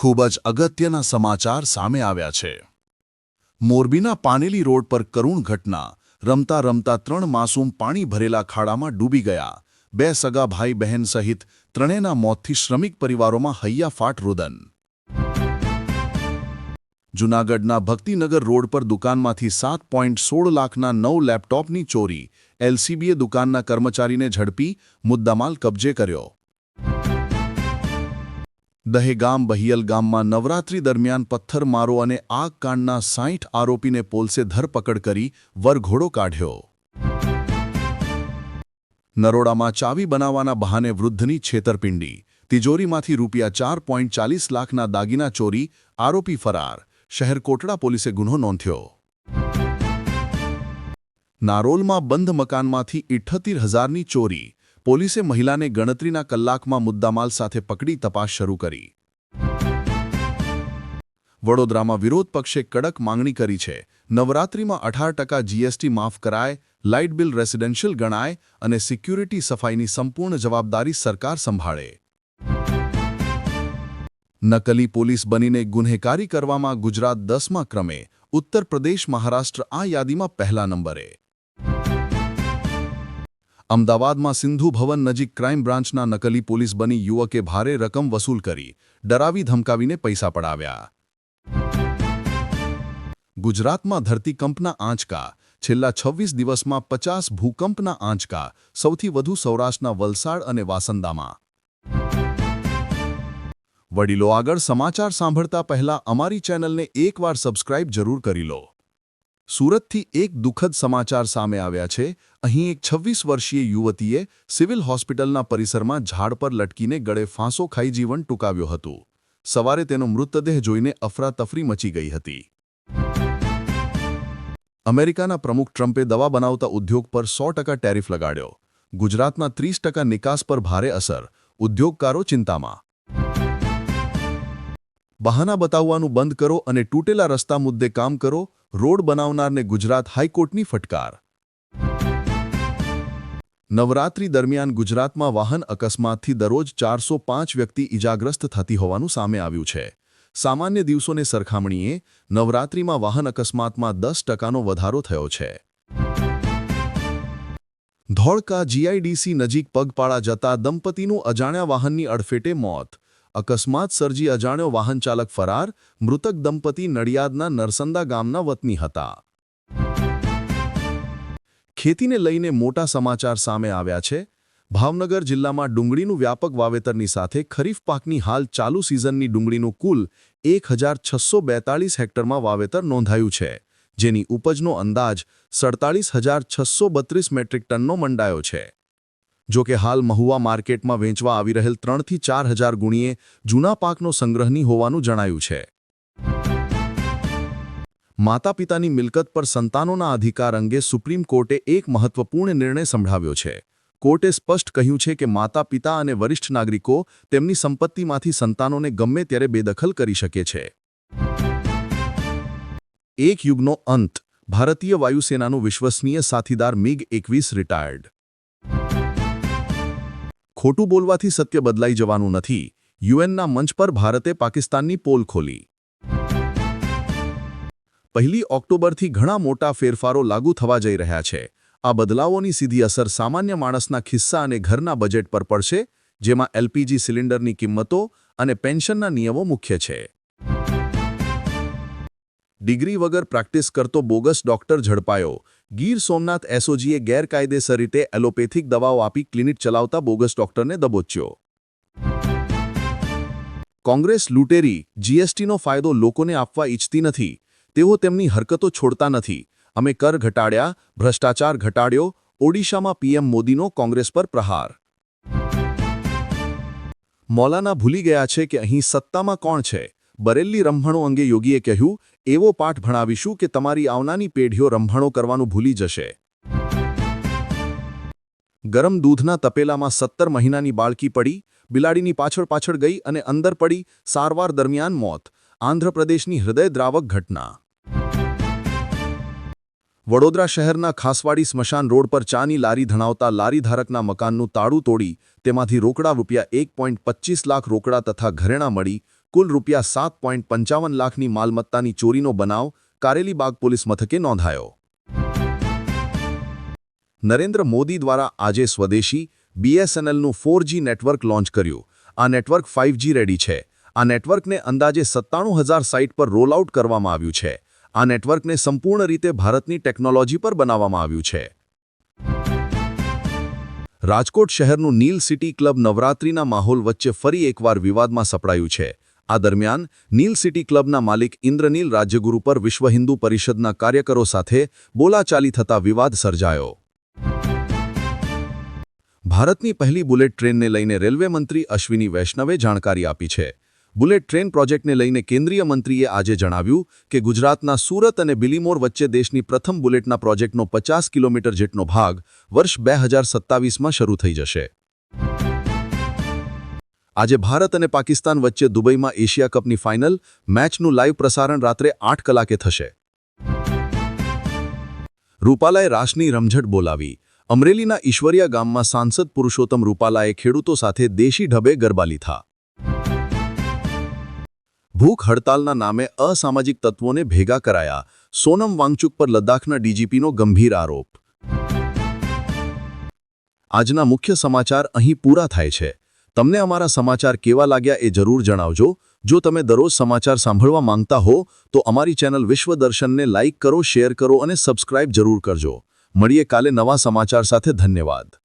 ખૂબ જ અગત્યના સમાચાર સામે આવ્યા છે. મોરબીના પાનેલી રોડ પર કરુણ ઘટના. રમતા રમતા ત્રણ માસૂમ પાણી ભરેલા ખાડામાં ડૂબી ગયા. બે સગા ભાઈ બહેન સહિત ત્રણેના મોતથી શ્રમિક પરિવારોમાં હૈયાફાટ રુદન. જૂનાગઢના ભક્તિનગર રોડ પર દુકાનમાંથી સાત પોઈન્ટ સોળ લાખના નવ લેપટોપની ચોરી. એલસીબીએ દુકાનના કર્મચારીને ઝડપી, મુદ્દામાલ કબજે કર્યો. દહેગામ બહિયલ ગામમાં નવરાત્રી દરમિયાન પથ્થરમારો અને આગ કાંડના સાઠ આરોપીને પોલીસે ધરપકડ કરી વરઘોડો કાઢ્યો. નરોડામાં ચાવી બનાવવાના બહાને વૃદ્ધની છેતરપિંડી. તિજોરીમાંથી રૂપિયા ચાર પોઈન્ટ ચાલીસ લાખના દાગીના ચોરી, આરોપી ફરાર. શહેર કોટડા પોલીસે ગુનો નોંધ્યો. નારોલમાં બંધ મકાનમાંથી ઇઠ્ઠતીર હજારની ચોરી. પોલીસે મહિલાને ગણતરીના કલાકમાં મુદ્દામાલ સાથે પકડી તપાસ શરૂ કરી. વડોદરામાં વિરોધ પક્ષે કડક માંગણી કરી છે. નવરાત્રિમાં અઢાર ટકા જીએસટી માફ કરાય, લાઇટ બિલ રેસિડેન્શિયલ ગણાય અને સિક્યુરિટી સફાઈની સંપૂર્ણ જવાબદારી સરકાર સંભાળે. નકલી પોલીસ બનીને ગુન્હેકારી કરવામાં ગુજરાત દસમા ક્રમે. ઉત્તર પ્રદેશ મહારાષ્ટ્ર આ યાદીમાં પહેલા નંબરે. અમદાવાદમાં સિંધુ ભવન નજીક ક્રાઇમ બ્રાન્ચના નકલી પોલીસ બની યુવકે ભારે રકમ વસૂલ કરી, ડરાવી ધમકાવીને પૈસા પડાવ્યા. ગુજરાતમાં ધરતીકંપના આંચકા, છેલ્લા છવ્વીસ દિવસમાં પચાસ ભૂકંપના આંચકા, સૌથી વધુ સૌરાષ્ટ્રના વલસાડ અને વાસંદામાં. વડીલો આગળ સમાચાર સાંભળતા પહેલા અમારી ચેનલને એકવાર સબસ્ક્રાઇબ જરૂર કરી લો. સુરતથી એક દુઃખદ સમાચાર સામે આવ્યા છે. અહીં એક છવ્વીસ વર્ષીય યુવતીએ સિવિલ હોસ્પિટલના પરિસરમાં ઝાડ પર લટકીને ગળે ફાંસો ખાઈ જીવન ટૂંકાવ્યો હતું. સવારે તેનો મૃતદેહ જોઈને અફરાતફરી મચી ગઈ હતી. અમેરિકાના પ્રમુખ ટ્રમ્પે દવા બનાવતા ઉદ્યોગ પર સો ટેરિફ લગાડ્યો. ગુજરાતના ત્રીસ નિકાસ પર ભારે અસર. ઉદ્યોગકારો ચિંતામાં. બહાના બતાવવાનું બંધ કરો અને તૂટેલા રસ્તા મુદ્દે કામ કરો, રોડ બનાવનારને ગુજરાત હાઈકોર્ટની ફટકાર. નવરાત્રી દરમિયાન ગુજરાતમાં વાહન અકસ્માતથી દરરોજ ચારસો પાંચ વ્યક્તિ ઇજાગ્રસ્ત થતી હોવાનું સામે આવ્યું છે. સામાન્ય દિવસોને સરખામણીએ, નવરાત્રીમાં વાહન અકસ્માતમાં દસ ટકાનો વધારો થયો છે. ધોળકા જીઆઈડીસી નજીક પગપાળા જતા દંપતીનું અજાણ્યા વાહનની અડફેટે મોત. અકસ્માત સર્જી અજાણ્યો વાહન ચાલક ફરાર, મૃતક દંપતી નડિયાદના નરસંદા ગામના વતની હતા. ખેતીને લઈને મોટા સમાચાર સામે આવ્યા છે. ભાવનગર જિલ્લામાં ડુંગળીનું વ્યાપક વાવેતરની સાથે ખરીફ પાકની હાલ ચાલુ સિઝનની ડુંગળીનું કુલ એક હેક્ટરમાં વાવેતર નોંધાયું છે, જેની ઉપજનો અંદાજ સડતાળીસ મેટ્રિક ટનનો મંડાયો છે. જો કે હાલ મહુવા માર્કેટમાં વેચવા આવી રહેલ ત્રણથી ચાર હજાર ગુણીએ જૂના પાકનો સંગ્રહની હોવાનું જણાયું છે. માતા પિતાની મિલકત પર સંતાનોના અધિકાર અંગે સુપ્રીમ કોર્ટે એક મહત્વપૂર્ણ નિર્ણય સંભળાવ્યો છે. કોર્ટે સ્પષ્ટ કહ્યું છે કે માતા પિતા અને વરિષ્ઠ નાગરિકો તેમની સંપત્તિમાંથી સંતાનોને ગમે ત્યારે બેદખલ કરી શકે છે. એક યુગનો અંત. ભારતીય વાયુસેનાનું વિશ્વસનીય સાથીદાર મિગ એકવીસ રિટાયર્ડ ખોટું બોલવાથી સત્ય બદલાઈ જવાનું નથી. યુએનના મંચ પર ભારતે પાકિસ્તાનની પોલ ખોલી. પહેલી ઓક્ટોબરથી ઘણા મોટા ફેરફારો લાગુ થવા જઈ રહ્યા છે. આ બદલાવોની સીધી અસર સામાન્ય માણસના ખિસ્સા અને ઘરના બજેટ પર પડશે, જેમાં એલપીજી સિલિન્ડરની કિંમતો અને પેન્શનના નિયમો મુખ્ય છે. ડિગ્રી વગર પ્રેક્ટિસ કરતો બોગસ ડોક્ટર ઝડપાયો. ગીર સોમનાથ એસઓજીએ ગેરકાયદેસર રીતે એલોપેથિક દવાઓ આપી ક્લિનિક ચલાવતા બોગસ ડોક્ટરને દબોચ્યો. કોંગ્રેસ લૂંટેરી જીએસટીનો ફાયદો લોકોને આપવા ઈચ્છતી નથી. તેઓ તેમની હરકતો છોડતા નથી. અમે કર ઘટાડ્યા, ભ્રષ્ટાચાર ઘટાડ્યો, ઓડિશામાં પીએમ મોદીનો કોંગ્રેસ પર પ્રહાર. મૌલાના ભૂલી ગયા છે કે અહીં સત્તામાં કોણ છે? બરેલી રમણો અંગે યોગીએ કહ્યું એવો પાઠ ભણાવીશું કે તમારી આવનાની પેઢીઓ રંભણો કરવાનું ભૂલી જશે. ગરમ દૂધના તપેલામાં સત્તર મહિનાની બાળકી પડી, બિલાડીની પાછળ પાછળ ગઈ અને અંદર પડી સારવાર દરમિયાન મોત. આંધ્રપ્રદેશની હૃદયદ્રાવક ઘટના. વડોદરા શહેરના ખાસવાડી સ્મશાન રોડ પર ચાની લારી ધણાવતા લારીધારકના મકાનનું તાળું તોડી તેમાંથી રોકડા રૂપિયા એક લાખ રોકડા તથા ઘરેણાં મળી કુલ રૂપિયા સાત પોઈન્ટ પંચાવન લાખની માલમત્તાની ચોરીનો બનાવ કારેલીબાગ પોલીસ મથકે નોંધાયો. નરેન્દ્ર મોદી દ્વારા આજે સ્વદેશી બીએસએનએલનું ફોરજી નેટવર્ક લોન્ચ કર્યું. આ નેટવર્ક ફાઇવજી રેડી છે. આ નેટવર્કને અંદાજે સત્તાણું હજાર સાઇટ પર રોલ આઉટ કરવામાં આવ્યું છે. આ નેટવર્કને સંપૂર્ણ રીતે ભારતની ટેકનોલોજી પર બનાવવામાં આવ્યું છે. રાજકોટ શહેરનું નીલ સિટી ક્લબ નવરાત્રીના માહોલ વચ્ચે ફરી એકવાર વિવાદમાં સપડાયું છે. આ દરમિયાન નીલ સિટી ક્લબના માલિક ઇન્દ્રનીલ રાજ્યગુરુ પર વિશ્વ હિન્દુ પરિષદના કાર્યકરો સાથે બોલાચાલી થતા વિવાદ સર્જાયો. ભારતની પહેલી બુલેટ ટ્રેનને લઈને રેલવે મંત્રી અશ્વિની વૈષ્ણવે જાણકારી આપી છે. બુલેટ ટ્રેન પ્રોજેક્ટને લઈને કેન્દ્રીય મંત્રીએ આજે જણાવ્યું કે ગુજરાતના સુરત અને બિલીમોર વચ્ચે દેશની પ્રથમ બુલેટના પ્રોજેક્ટનો પચાસ કિલોમીટર જેટલો ભાગ વર્ષ બે હજાર સત્તાવીસમાં શરૂ થઈ જશે. આજે ભારત અને પાકિસ્તાન વચ્ચે દુબઈમાં એશિયા કપની ફાઇનલ મેચનું લાઈવ પ્રસારણ રાત્રે આઠ કલાકે થશે. રૂપાલાએ રાસની રમઝટ બોલાવી. અમરેલીના ઈશ્વરિયા ગામમાં સાંસદ પુરુષોત્તમ રૂપાલાએ ખેડૂતો સાથે દેશી ઢબે ગરબા લીધા ભૂખ હડતાલના નામે અસામાજિક તત્વોને ભેગા કરાયા. સોનમ વાંગચુક પર લદ્દાખના ડીજીપીનો ગંભીર આરોપ. આજના મુખ્ય સમાચાર અહીં પૂરા થાય છે. તમને અમારા સમાચાર કેવા લાગ્યા એ જરૂર જણાવજો. જો તમે દરરોજ સમાચાર સાંભળવા માંગતા હો, તો અમારી ચેનલ વિશ્વ દર્શનને લાઇક કરો, શેર કરો અને સબસ્ક્રાઇબ જરૂર કરજો. મળીએ કાલે નવા સમાચાર સાથે. ધન્યવાદ.